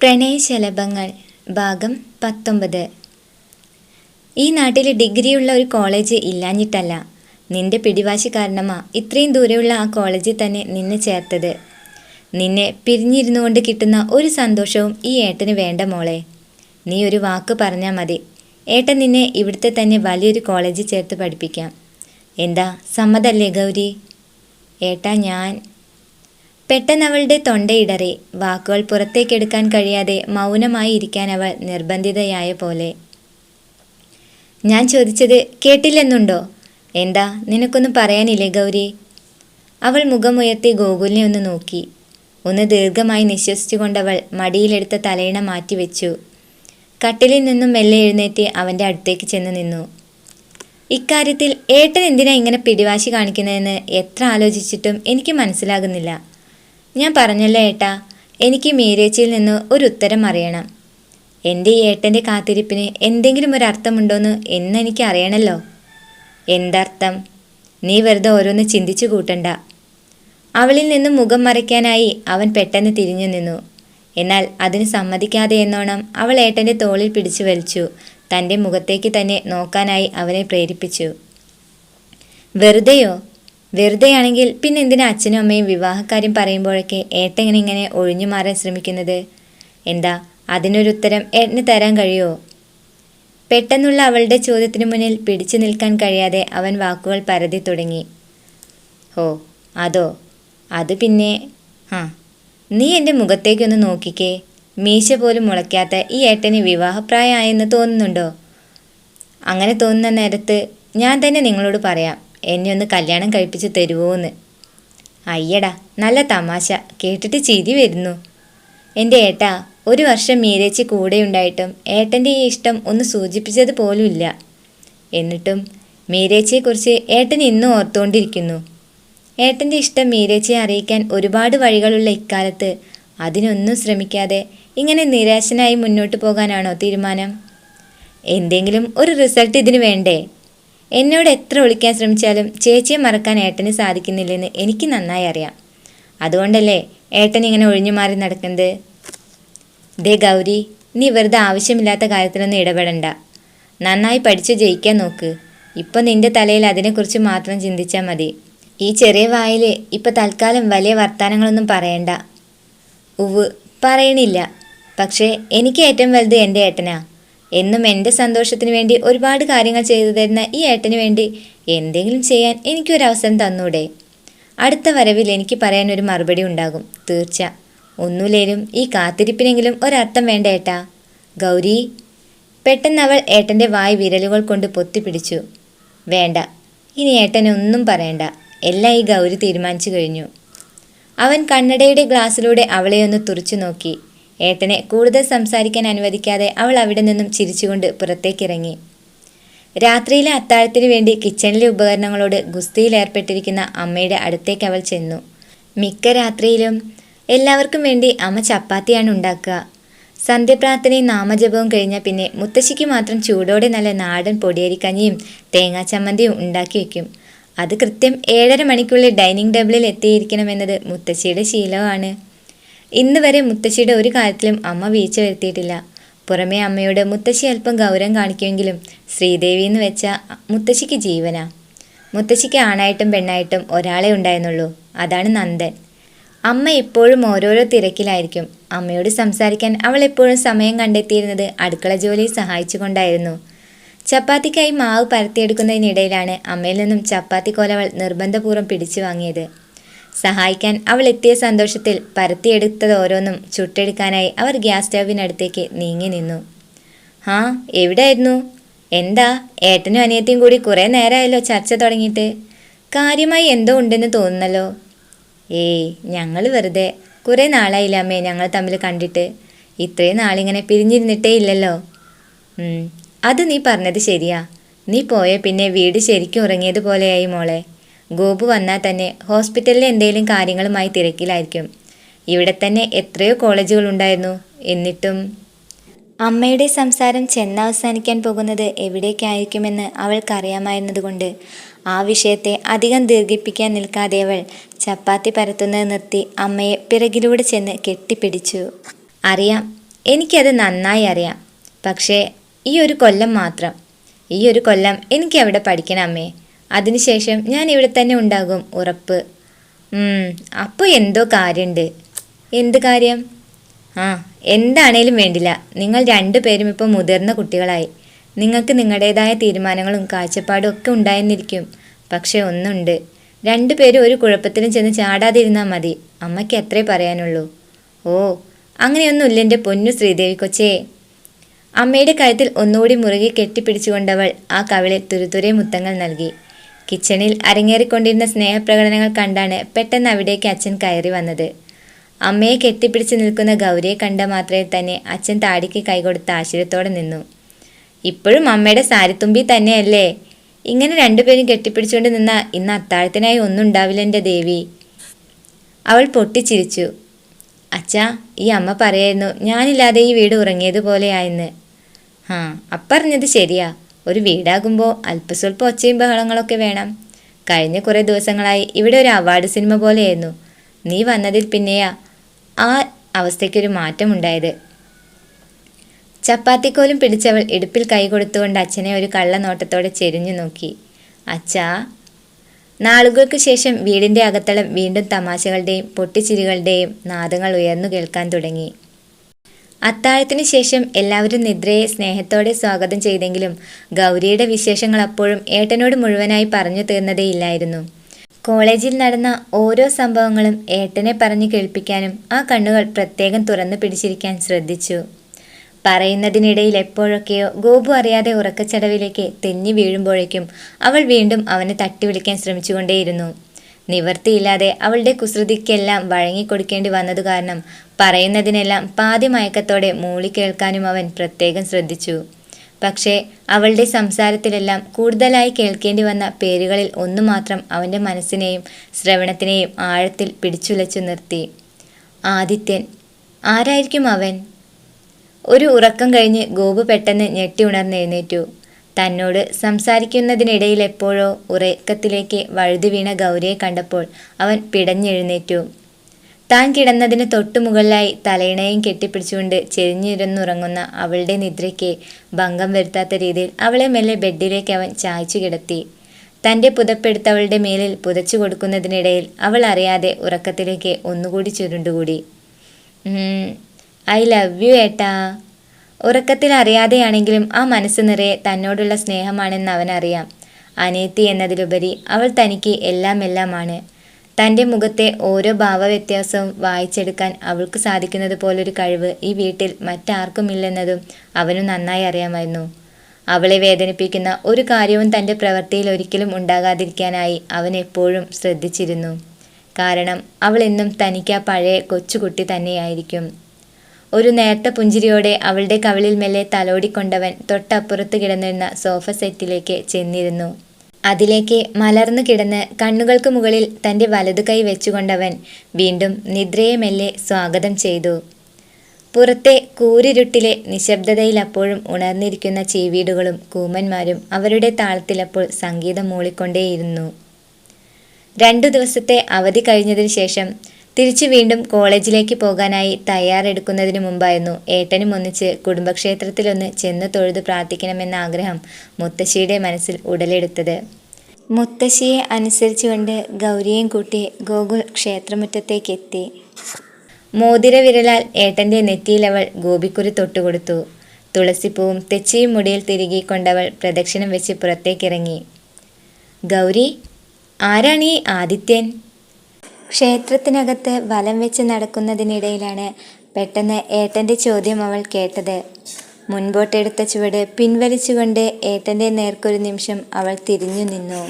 പ്രണയശലഭങ്ങൾ ഭാഗം പത്തൊമ്പത്. ഈ നാട്ടിൽ ഡിഗ്രിയുള്ള ഒരു കോളേജ് ഇല്ലാഞ്ഞിട്ടല്ല. നിന്റെ പിടിവാശി കാരണമാ ഇത്രയും ദൂരെയുള്ള ആ കോളേജിൽ തന്നെ നിന്നെ ചേർത്തത്. നിന്നെ പിരിഞ്ഞിരുന്നു കൊണ്ട് കിട്ടുന്ന ഒരു സന്തോഷവും ഈ ഏട്ടന് വേണ്ട മോളെ. നീ ഒരു വാക്ക് പറഞ്ഞാൽ മതി. ഏട്ടൻ നിന്നെ ഇവിടുത്തെ തന്നെ വലിയൊരു കോളേജിൽ ചേർത്ത് പഠിപ്പിക്കാം. എന്താ സമ്മതല്ലേ ഗൗരി? ഏട്ടാ ഞാൻ പെട്ടെന്ന് അവളുടെ തൊണ്ടയിടറി വാക്കുകൾ പുറത്തേക്കെടുക്കാൻ കഴിയാതെ മൗനമായി ഇരിക്കാൻ അവൾ നിർബന്ധിതയായ പോലെ. ഞാൻ ചോദിച്ചത് കേട്ടില്ലെന്നുണ്ടോ? എന്താ നിനക്കൊന്നും പറയാനില്ലേ ഗൗരി? അവൾ മുഖമുയർത്തി ഗോകുലിനെ ഒന്ന് നോക്കി. ഒന്ന് ദീർഘമായി നിശ്വസിച്ചുകൊണ്ടവൾ മടിയിലെടുത്ത തലയിണ മാറ്റിവെച്ചു. കട്ടിലിൽ നിന്നും മെല്ലെ എഴുന്നേറ്റ് അവന്റെ അടുത്തേക്ക് ചെന്ന് നിന്നു. ഇക്കാര്യത്തിൽ ഏട്ടൻ എന്തിനാ ഇങ്ങനെ പിടിവാശി കാണിക്കുന്നതെന്ന് എത്ര ആലോചിച്ചിട്ടും എനിക്ക് മനസ്സിലാകുന്നില്ല. ഞാൻ പറഞ്ഞല്ലോ ഏട്ടാ? എനിക്ക് മീരേച്ചിയിൽ നിന്ന് ഒരു ഉത്തരം അറിയണം. എന്റെ ഈ ഏട്ടന്റെ കാത്തിരിപ്പിന് എന്തെങ്കിലും ഒരു അർത്ഥമുണ്ടോയെന്ന് എന്ന് എനിക്ക് അറിയണമല്ലോ എന്തർത്ഥം? നീ വെറുതെ ഓരോന്ന് ചിന്തിച്ചു കൂട്ടണ്ട. അവളിൽ നിന്നും മുഖം മറയ്ക്കാനായി അവൻ പെട്ടെന്ന് തിരിഞ്ഞു നിന്നു. എന്നാൽ അതിന് സമ്മതിക്കാതെ എന്നോണം അവൾ ഏട്ടന്റെ തോളിൽ പിടിച്ചു വലിച്ചു. തന്റെ മുഖത്തേക്ക് തന്നെ നോക്കാനായി അവനെ പ്രേരിപ്പിച്ചു. വെറുതെയോ? വെറുതെയാണെങ്കിൽ പിന്നെ എന്തിനാ അച്ഛനും അമ്മയും വിവാഹക്കാര്യം പറയുമ്പോഴൊക്കെ ഏട്ടെങ്ങനെ ഇങ്ങനെ ഒഴിഞ്ഞു മാറാൻ ശ്രമിക്കുന്നത്? എന്താ അതിനൊരു ഉത്തരം ഏട്ടന് തരാൻ കഴിയുമോ? പെട്ടെന്നുള്ള അവളുടെ ചോദ്യത്തിനു മുന്നിൽ പിടിച്ചു നിൽക്കാൻ കഴിയാതെ അവൻ വാക്കുകൾ പരതി തുടങ്ങി. ഹോ അതോ? അത് പിന്നെ ആ നീ എന്റെ മുഖത്തേക്കൊന്ന് നോക്കിക്കേ. മീശ പോലും മുളയ്ക്കാത്ത ഈ ഏട്ടന് വിവാഹപ്രായമായെന്ന് തോന്നുന്നുണ്ടോ? അങ്ങനെ തോന്നുന്ന നേരത്ത് ഞാൻ തന്നെ നിങ്ങളോട് പറയാം. എന്നെ ഒന്ന് കല്യാണം കഴിപ്പിച്ച് തരുമോന്ന് അയ്യടാ നല്ല തമാശ. കേട്ടിട്ട് ചിരി വരുന്നു. എന്റെ ഏട്ടാ ഒരു വർഷം മീരേച്ചി കൂടെയുണ്ടായിട്ടും ഏട്ടന്റെ ഈ ഇഷ്ടം ഒന്ന് സൂചിപ്പിച്ചത് പോലുമില്ല. എന്നിട്ടും മീരേച്ചിയെക്കുറിച്ച് ഏട്ടൻ ഇന്നും ഓർത്തുകൊണ്ടിരിക്കുന്നു ഏട്ടന്റെ ഇഷ്ടം മീരേച്ചിയെ അറിയിക്കാൻ ഒരുപാട് വഴികളുള്ള ഇക്കാലത്ത് അതിനൊന്നും ശ്രമിക്കാതെ ഇങ്ങനെ നിരാശനായി മുന്നോട്ട് പോകാനാണോ തീരുമാനം? എന്തെങ്കിലും ഒരു റിസൾട്ട് ഇതിന് വേണ്ടേ? എന്നോട് എത്ര വിളിക്കാൻ ശ്രമിച്ചാലും ചേച്ചിയെ മറക്കാൻ ഏട്ടന് സാധിക്കുന്നില്ലെന്ന് എനിക്ക് നന്നായി അറിയാം. അതുകൊണ്ടല്ലേ ഏട്ടൻ ഇങ്ങനെ ഒഴിഞ്ഞു മാറി നടക്കുന്നത്? ദേ ഗൗരി നീ വെറുതെ ആവശ്യമില്ലാത്ത കാര്യത്തിലൊന്നും ഇടപെടണ്ട. നന്നായി പഠിച്ച് ജയിക്കാൻ നോക്ക്. ഇപ്പം നിന്റെ തലയിൽ അതിനെക്കുറിച്ച് മാത്രം ചിന്തിച്ചാൽ മതി. ഈ ചെറിയ വായിൽ ഇപ്പം തൽക്കാലം വലിയ വർത്തമാനങ്ങളൊന്നും പറയണ്ട. ഉവ് പറയണില്ല. പക്ഷേ എനിക്ക് ഏറ്റവും വലുത് എന്റെ ഏട്ടനാ. എന്നും എന്റെ സന്തോഷത്തിന് വേണ്ടി ഒരുപാട് കാര്യങ്ങൾ ചെയ്തു തരുന്ന ഈ ഏട്ടന് വേണ്ടി എന്തെങ്കിലും ചെയ്യാൻ എനിക്കൊരവസരം തന്നൂടെ. അടുത്ത വരവിൽ എനിക്ക് പറയാൻ ഒരു മറുപടി ഉണ്ടാകും. തീർച്ച. ഒന്നുമില്ലേലും ഈ കാത്തിരിപ്പിനെങ്കിലും ഒരർത്ഥം വേണ്ട ഏട്ടാ. ഗൗരി പെട്ടെന്ന് അവൾ ഏട്ടന്റെ വായ് വിരലുകൾ കൊണ്ട് പൊത്തിപ്പിടിച്ചു വേണ്ട. ഇനി ഏട്ടനെ ഒന്നും പറയണ്ട. എല്ലാം ഈ ഗൗരി തീരുമാനിച്ചു കഴിഞ്ഞു. അവൻ കണ്ണടയുടെ ഗ്ലാസ്സിലൂടെ അവളെ ഒന്ന് തുറച്ചു നോക്കി. ഏട്ടനെ കൂടുതൽ സംസാരിക്കാൻ അനുവദിക്കാതെ അവൾ അവിടെ നിന്നും ചിരിച്ചുകൊണ്ട് പുറത്തേക്കിറങ്ങി. രാത്രിയിലെ അത്താഴത്തിനു വേണ്ടി കിച്ചണിലെ ഉപകരണങ്ങളോട് ഗുസ്തിയിൽ ഏർപ്പെട്ടിരിക്കുന്ന അമ്മയുടെ അടുത്തേക്ക് അവൾ ചെന്നു. മിക്ക രാത്രിയിലും എല്ലാവർക്കും വേണ്ടി അമ്മ ചപ്പാത്തിയാണ് ഉണ്ടാക്കുക. സന്ധ്യപ്രാർത്ഥനയും നാമജപവും കഴിഞ്ഞ പിന്നെ മുത്തശ്ശിക്ക് മാത്രം ചൂടോടെ നല്ല നാടൻ പൊടിയരിക്കഞ്ഞിയും തേങ്ങാ ചമ്മന്തിയും ഉണ്ടാക്കി വയ്ക്കും അത് കൃത്യം ഏഴര മണിക്കുള്ളിൽ ഡൈനിങ് ടേബിളിൽ എത്തിയിരിക്കണമെന്നത് മുത്തശ്ശിയുടെ ശീലമാണ്. ഇന്ന് വരെ മുത്തശ്ശിയുടെ ഒരു കാര്യത്തിലും അമ്മ വീഴ്ച വരുത്തിയിട്ടില്ല. പുറമേ അമ്മയോട് മുത്തശ്ശി അല്പം ഗൗരവം കാണിക്കുമെങ്കിലും ശ്രീദേവി എന്ന് വെച്ച മുത്തശ്ശിക്ക് ജീവനാ. മുത്തശ്ശിക്ക് ആണായിട്ടും പെണ്ണായിട്ടും ഒരാളെ ഉണ്ടായിരുന്നുള്ളൂ. അതാണ് നന്ദൻ. അമ്മ എപ്പോഴും ഓരോരോ തിരക്കിലായിരിക്കും. അമ്മയോട് സംസാരിക്കാൻ അവൾ എപ്പോഴും സമയം കണ്ടെത്തിയിരുന്നത് അടുക്കള ജോലി സഹായിച്ചുകൊണ്ടായിരുന്നു. ചപ്പാത്തിക്കായി മാവ് പരത്തിയെടുക്കുന്നതിനിടയിലാണ് അമ്മയിൽ നിന്നും ചപ്പാത്തി കോലവൾ നിർബന്ധപൂർവം പിടിച്ചു വാങ്ങിയത്. സഹായിക്കാൻ അവൾ എത്തിയ സന്തോഷത്തിൽ പരത്തിയെടുത്തത് ഓരോന്നും ചുട്ടെടുക്കാനായി അവർ ഗ്യാസ് സ്റ്റൗവിനടുത്തേക്ക് നീങ്ങി നിന്നു. ഹാ എവിടെയായിരുന്നു? എന്താ? ഏട്ടനും അനിയത്തിയും കൂടി കുറേ നേരമായല്ലോ ചർച്ച തുടങ്ങിയിട്ട്. കാര്യമായി എന്തോ ഉണ്ടെന്ന് തോന്നുന്നല്ലോ. ഏയ് ഞങ്ങൾ വെറുതെ. കുറേ നാളായില്ല അമ്മേ ഞങ്ങൾ തമ്മിൽ കണ്ടിട്ട്. ഇത്രയും നാളിങ്ങനെ പിരിഞ്ഞിരുന്നിട്ടേ ഇല്ലല്ലോ. അത് നീ പറഞ്ഞത് ശരിയാ. നീ പോയ പിന്നെ വീട് ശരിക്കും ഉറങ്ങിയതുപോലെയായി മോളെ. ഗോപു വന്നാൽ തന്നെ ഹോസ്പിറ്റലിലെ എന്തെങ്കിലും കാര്യങ്ങളുമായി തിരക്കിലായിരിക്കും. ഇവിടെ തന്നെ എത്രയോ കോളേജുകൾ ഉണ്ടായിരുന്നു. എന്നിട്ടും അമ്മയുടെ സംസാരം ചെന്നവസാനിക്കാൻ പോകുന്നത് എവിടേക്കായിരിക്കുമെന്ന് അവൾക്കറിയാമായിരുന്നതുകൊണ്ട് ആ വിഷയത്തെ അധികം ദീർഘിപ്പിക്കാൻ നിൽക്കാതെ അവൾ ചപ്പാത്തി പരത്തുന്നത് നിർത്തി അമ്മയെ പിറകിലൂടെ ചെന്ന് കെട്ടിപ്പിടിച്ചു. അറിയാം എനിക്കത് നന്നായി അറിയാം. പക്ഷേ ഈ ഒരു കൊല്ലം മാത്രം. ഈ ഒരു കൊല്ലം എനിക്ക് അവിടെ പഠിക്കണം അമ്മേ. അതിനുശേഷം ഞാൻ ഇവിടെ തന്നെ ഉണ്ടാകും ഉറപ്പ്. അപ്പോൾ എന്തോ കാര്യമുണ്ട് എന്ത് കാര്യം? ആ എന്താണേലും വേണ്ടില്ല. നിങ്ങൾ രണ്ടുപേരും ഇപ്പോൾ മുതിർന്ന കുട്ടികളായി. നിങ്ങൾക്ക് നിങ്ങളുടേതായ തീരുമാനങ്ങളും കാഴ്ചപ്പാടും ഒക്കെ ഉണ്ടായെന്നിരിക്കും. പക്ഷെ ഒന്നുണ്ട്. രണ്ടുപേരും ഒരു കുഴപ്പത്തിലും ചെന്ന് ചാടാതിരുന്നാൽ മതി. അമ്മയ്ക്ക് അത്രേ പറയാനുള്ളൂ. ഓ അങ്ങനെയൊന്നുമില്ല എന്റെ പൊന്നു ശ്രീദേവി കൊച്ചേ. അമ്മയുടെ കഴുത്തിൽ ഒന്നുകൂടി മുറുകെ കെട്ടിപ്പിടിച്ചുകൊണ്ടവൾ ആ കവിളിൽ തുരുതുരെ മുത്തങ്ങൾ നൽകി. കിച്ചണിൽ അരങ്ങേറിക്കൊണ്ടിരുന്ന സ്നേഹപ്രകടനങ്ങൾ കണ്ടാണ് പെട്ടെന്ന് അവിടേക്ക് അച്ഛൻ കയറി വന്നത്. അമ്മയെ കെട്ടിപ്പിടിച്ച് നിൽക്കുന്ന ഗൗരിയെ കണ്ട മാത്രമേ തന്നെ അച്ഛൻ താടിക്ക് കൈകൊടുത്ത് ആശ്ചര്യത്തോടെ നിന്നു. ഇപ്പോഴും അമ്മയുടെ സാരിത്തുമ്പി തന്നെയല്ലേ? ഇങ്ങനെ രണ്ടുപേരും കെട്ടിപ്പിടിച്ചുകൊണ്ട് നിന്ന ഇന്ന് അത്താഴത്തിനായി ഒന്നും ഉണ്ടാവില്ല എന്റെ ദേവി. അവൾ പൊട്ടിച്ചിരിച്ചു. അച്ഛാ ഈ അമ്മ പറയായിരുന്നു ഞാനില്ലാതെ ഈ വീട് ഉറങ്ങിയതുപോലെയായെന്ന്. ആ അപ്പറഞ്ഞത് ശരിയാ. ഒരു വീടാകുമ്പോൾ അല്പസ്വല്പം ഒച്ചയും ബഹളങ്ങളൊക്കെ വേണം. കഴിഞ്ഞ കുറേ ദിവസങ്ങളായി ഇവിടെ ഒരു അവാർഡ് സിനിമ പോലെയായിരുന്നു. നീ വന്നതിൽ പിന്നെയാ ആ അവസ്ഥയ്ക്കൊരു മാറ്റമുണ്ടായത്. ചപ്പാത്തിക്കോലും പിടിച്ചവൾ ഇടുപ്പിൽ കൈ കൊടുത്തുകൊണ്ട് അച്ഛനെ ഒരു കള്ള കള്ളനോട്ടത്തോടെ ചെരിഞ്ഞു നോക്കി. അച്ഛാ. നാളുകൾക്ക് ശേഷം വീടിന്റെ അകത്തളം വീണ്ടും തമാശകളുടെയും പൊട്ടിച്ചിരികളുടെയും നാദങ്ങൾ ഉയർന്നു കേൾക്കാൻ തുടങ്ങി. അത്താഴത്തിനു ശേഷം എല്ലാവരും നിദ്രയെ സ്നേഹത്തോടെ സ്വാഗതം ചെയ്തെങ്കിലും ഗൗരിയുടെ വിശേഷങ്ങൾ അപ്പോഴും ഏട്ടനോട് മുഴുവനായി പറഞ്ഞു തീർന്നതേയില്ലായിരുന്നു. കോളേജിൽ നടന്ന ഓരോ സംഭവങ്ങളും ഏട്ടനെ പറഞ്ഞു കേൾപ്പിക്കാനും ആ കണ്ണുകൾ പ്രത്യേകം തുറന്നു പിടിച്ചിരിക്കാൻ ശ്രദ്ധിച്ചു. പറയുന്നതിനിടയിൽ എപ്പോഴൊക്കെയോ ഗോപു അറിയാതെ ഉറക്കച്ചടവിലേക്ക് തെന്നി വീഴുമ്പോഴേക്കും അവൾ വീണ്ടും അവനെ തട്ടി വിളിക്കാൻ ശ്രമിച്ചുകൊണ്ടേയിരുന്നു. നിവർത്തിയില്ലാതെ അവളുടെ കുസൃതിക്കെല്ലാം വഴങ്ങിക്കൊടുക്കേണ്ടി വന്നതു കാരണം പറയുന്നതിനെല്ലാം പാതി മയക്കത്തോടെ മൂളി കേൾക്കാനും അവൻ പ്രത്യേകം ശ്രദ്ധിച്ചു. പക്ഷേ അവളുടെ സംസാരത്തിലെല്ലാം കൂടുതലായി കേൾക്കേണ്ടി വന്ന പേരുകളിൽ ഒന്നു മാത്രം അവന്റെ മനസ്സിനെയും ശ്രവണത്തിനെയും ആഴത്തിൽ പിടിച്ചുലച്ചു നിർത്തി. ആദിത്യൻ ആരായിരിക്കും അവൻ? ഒരു ഉറക്കം കഴിഞ്ഞ് ഗോപു പെട്ടെന്ന് ഞെട്ടി ഉണർന്നെഴുന്നേറ്റു. തന്നോട് സംസാരിക്കുന്നതിനിടയിൽ എപ്പോഴോ ഉറക്കത്തിലേക്ക് വഴുതി വീണ ഗൗരിയെ കണ്ടപ്പോൾ അവൻ പിടഞ്ഞെഴുന്നേറ്റു. താൻ കിടന്നതിന് തൊട്ടു മുകളിലായി തലയിണയും കെട്ടിപ്പിടിച്ചുകൊണ്ട് ചെരിഞ്ഞിരുന്നുറങ്ങുന്ന അവളുടെ നിദ്രയ്ക്ക് ഭംഗം വരുത്താത്ത രീതിയിൽ അവളെ മെല്ലെ ബെഡിലേക്ക് അവൻ ചായച്ചു കിടത്തി. തന്റെ പുതപ്പെടുത്തവളുടെ മേലിൽ പുതച്ചു കൊടുക്കുന്നതിനിടയിൽ അവൾ അറിയാതെ ഉറക്കത്തിലേക്ക് ഒന്നുകൂടി ചുരുണ്ടുകൂടി. ഐ ലവ് യു ഏട്ടാ. ഉറക്കത്തിൽ അറിയാതെയാണെങ്കിലും ആ മനസ്സ് നിറയെ തന്നോടുള്ള സ്നേഹമാണെന്ന് അവനറിയാം. അനിയത്തി എന്നതിലുപരി അവൾ തനിക്ക് എല്ലാം എല്ലാമാണ് തന്റെ മുഖത്തെ ഓരോ ഭാവവ്യത്യാസവും വായിച്ചെടുക്കാൻ അവൾക്ക് സാധിക്കുന്നത് പോലൊരു കഴിവ് ഈ വീട്ടിൽ മറ്റാർക്കുമില്ലെന്നതും അവനു നന്നായി അറിയാമായിരുന്നു. അവളെ വേദനിപ്പിക്കുന്ന ഒരു കാര്യവും തന്റെ പ്രവൃത്തിയിൽ ഒരിക്കലും ഉണ്ടാകാതിരിക്കാനായി അവൻ എപ്പോഴും ശ്രദ്ധിച്ചിരുന്നു. കാരണം അവൾ എന്നും തനിക്ക് ആ പഴയ കൊച്ചുകുട്ടി തന്നെയായിരിക്കും. ഒരു നേർത്ത പുഞ്ചിരിയോടെ അവളുടെ കവിളിൽ മെല്ലെ തലോടിക്കൊണ്ടവൻ തൊട്ടപ്പുറത്ത് കിടന്നിരുന്ന സോഫ സെറ്റിലേക്ക് ചെന്നിരുന്നു. അതിലേക്ക് മലർന്നു കിടന്ന് കണ്ണുകൾക്ക് മുകളിൽ തന്റെ വലതു കൈ വെച്ചുകൊണ്ടവൻ വീണ്ടും നിദ്രയെ മെല്ലെ സ്വാഗതം ചെയ്തു. പുറത്തെ കൂരിരുട്ടിലെ നിശബ്ദതയിൽ അപ്പോഴും ഉണർന്നിരിക്കുന്ന ചീവീടുകളും കൂമന്മാരും അവരുടെ താളത്തിലപ്പോൾ സംഗീതം മൂളിക്കൊണ്ടേയിരുന്നു. രണ്ടു ദിവസത്തെ അവധി കഴിഞ്ഞതിന് ശേഷം തിരിച്ചു വീണ്ടും കോളേജിലേക്ക് പോകാനായി തയ്യാറെടുക്കുന്നതിന് മുമ്പായിരുന്നു ഏട്ടനും ഒന്നിച്ച് കുടുംബക്ഷേത്രത്തിലൊന്ന് ചെന്ന് തൊഴുത് പ്രാർത്ഥിക്കണമെന്ന ആഗ്രഹം മുത്തശ്ശിയുടെ മനസ്സിൽ ഉടലെടുത്തത്. മുത്തശ്ശിയെ അനുസരിച്ചുകൊണ്ട് ഗൗരിയും കൂട്ടി ഗോകുൽ ക്ഷേത്രമുറ്റത്തേക്ക് എത്തി മോതിര വിരലാൽ ഏട്ടന്റെ നെറ്റിയിലവൾ ഗോപിക്കുറി തൊട്ടുകൊടുത്തു. തുളസിപ്പൂവും തെച്ചിയും മുടിയിൽ തിരികെ കൊണ്ടവൾ പ്രദക്ഷിണം വെച്ച് പുറത്തേക്കിറങ്ങി. ഗൗരി ആരാണീ ആദിത്യൻ? ക്ഷേത്രത്തിനകത്ത് വലം വെച്ച് നടക്കുന്നതിനിടയിലാണ് പെട്ടെന്ന് ഏട്ടന്റെ ചോദ്യം അവൾ കേട്ടത്. മുൻപോട്ടെടുത്ത ചുവട് പിൻവലിച്ചുകൊണ്ട് ഏട്ടന്റെ നേർക്കൊരു നിമിഷം അവൾ തിരിഞ്ഞു നിന്നു.